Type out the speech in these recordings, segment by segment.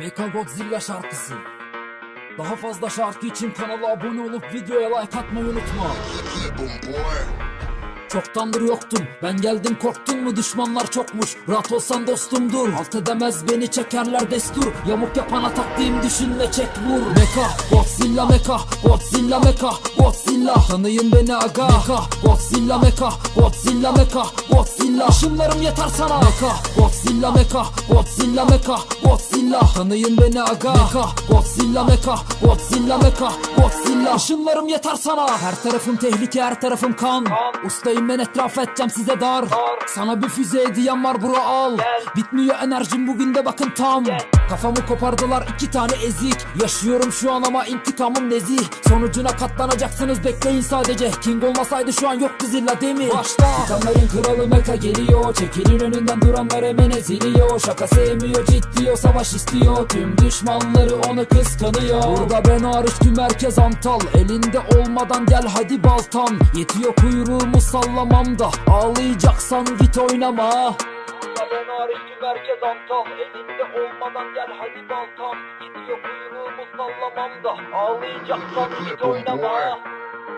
Mecha Godzilla şarkısı. Daha fazla şarkı için kanala abone olup videoya like atmayı unutma. Çoktandır yoktum ben geldim korktun mu? Düşmanlar çokmuş Rahat olsan dostumdur. Alt edemez beni çekerler destur. Yamuk yapana taktiğim düşünme çek vur. Mecha Godzilla Mecha Godzilla Mecha Godzilla. Tanıyın beni aga. Mecha Godzilla Mecha Godzilla Mecha Godzilla. Işınlarım yeter sana. Mecha Godzilla Mecha Godzilla Mecha Godzilla. Tanıyın beni aga. Mecha Godzilla Mecha Godzilla Mecha Godzilla. Işınlarım yeter sana. Her tarafım tehlike her tarafım kan. Ustayım ben etraf edeceğim size dar. Sana bir füze hediyem var bura al. Bitmiyor enerjim bugün de bakın tam. Kafamı kopardılar iki tane ezik. Yaşıyorum şu an ama intikamım nezih. Sonucuna katlanacaksınız bekleyin sadece. King olmasaydı şu an yoktu zilla değil mi? Başla. Titanların kralı Mecha geliyor. Çekilin önünden duranlar hemen eziliyor. Şaka sevmiyor ciddi o savaş istiyor. Tüm düşmanları onu kıskanıyor. Burada ben hariç tüm herkes antal. Elinde olmadan gel hadi baltam. Yetiyor kuyruğumu sallamam da Ağlayacaksan git oynama. Burada ben hariç tüm herkes antal Elinde olmadan gel hadi baltam. Gidiyor kuyruğumu sallamam da Ağlayacaksan git oynama.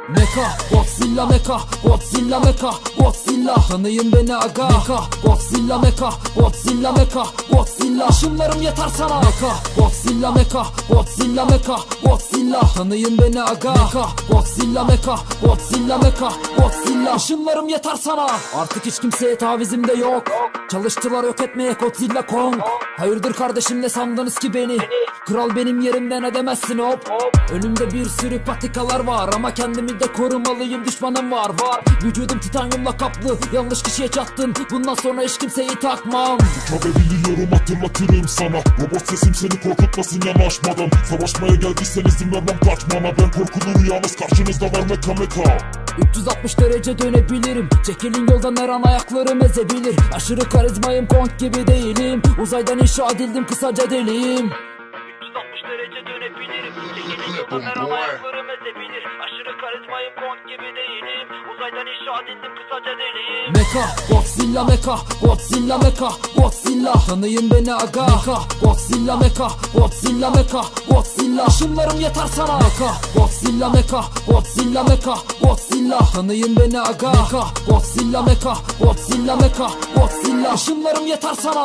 Mecha, Godzilla Mecha, Godzilla Mecha, Godzilla. Tanıyın beni aga. Mecha, Godzilla Mecha, Godzilla Mecha, Godzilla. Işınlarım yeter sana. Mecha, Godzilla Mecha, Godzilla Mecha, Godzilla. Tanıyın beni aga. Mecha, Godzilla Mecha, Godzilla Mecha, Godzilla. Işınlarım yeter sana. Artık hiç kimseye tavizim de yok. Çalıştılar yok etmeye Godzilla Kong. Hayırdır kardeşim ne sandınız ki beni? Kral benim yerimden edemezsin hop. Önümde bir sürü patikalar var Ama kendimi de korumalıyım düşmanım var var. Vücudum titanyumla kaplı Yanlış kişiye çattın. Bundan sonra hiç kimseyi takmam. Tabi biliyorum hatırlatırım sana. Robot sesim seni korkutmasın yanaşmadan. Savaşmaya geldiysen izin vermem kaçmana. Ben korkulu rüyanız karşınızda var meka meka. 360 derece dönebilirim. Çekilin yoldan her an ayaklarım ezebilir. Aşırı karizmayım kont gibi değilim. Uzaydan inşa edildim kısaca deliyim. 360 derece dönebilirim. Çekilin yoldan her an ayaklarım ezebilir. Aşırı karizmayım kont gibi değilim Uzaydan inşa edildim kısaca deliyim. Mecha, Godzilla Mecha, Godzilla Mecha, Godzilla. Tanıyın beni aga. Mecha, Godzilla Mecha, Godzilla Mecha, Godzilla. Işınlarım yeter sana. Mecha, Godzilla Mecha, Godzilla Mecha, Godzilla. Tanıyın beni aga. Mecha, Godzilla Mecha, Godzilla Mecha, Godzilla. Işınlarım yeter sana